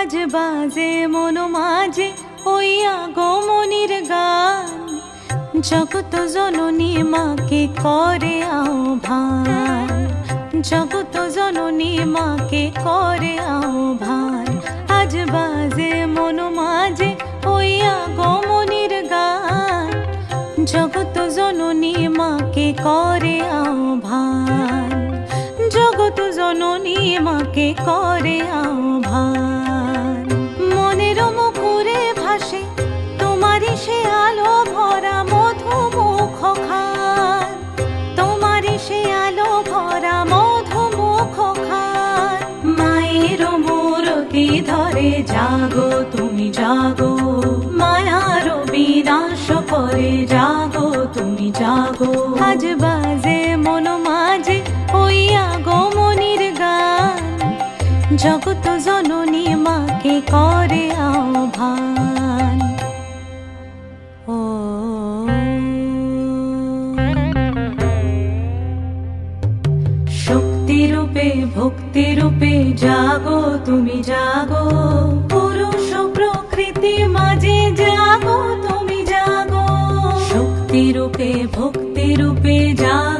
আজ বাজে, মন মাঝে ওই আগমনির গান। জগত জননী মাকে করে আহ্বান জগত জননী মাকে করে আহ্বান আজ বাজে, মন মাঝে ওই আগমনির গান। জগত জননী মাকে করে আহ্বান জগত জননী মাকে করে আহ্বান ধরে জাগো, তুমি জাগো। মায়ার বিনাশ করে জাগো, তুমি জাগো। আজ বাজে মন মাঝে ওই আগমনির গান। জগত জননী মাকে করে আহ্বান। শক্তিরূপে, ভক্তিরূপে জাগো। তুমি জাগো পুরুষ প্রকৃতি মাঝে জাগো তুমি জাগো। শক্তি রূপে ভক্তি রূপে জাগো।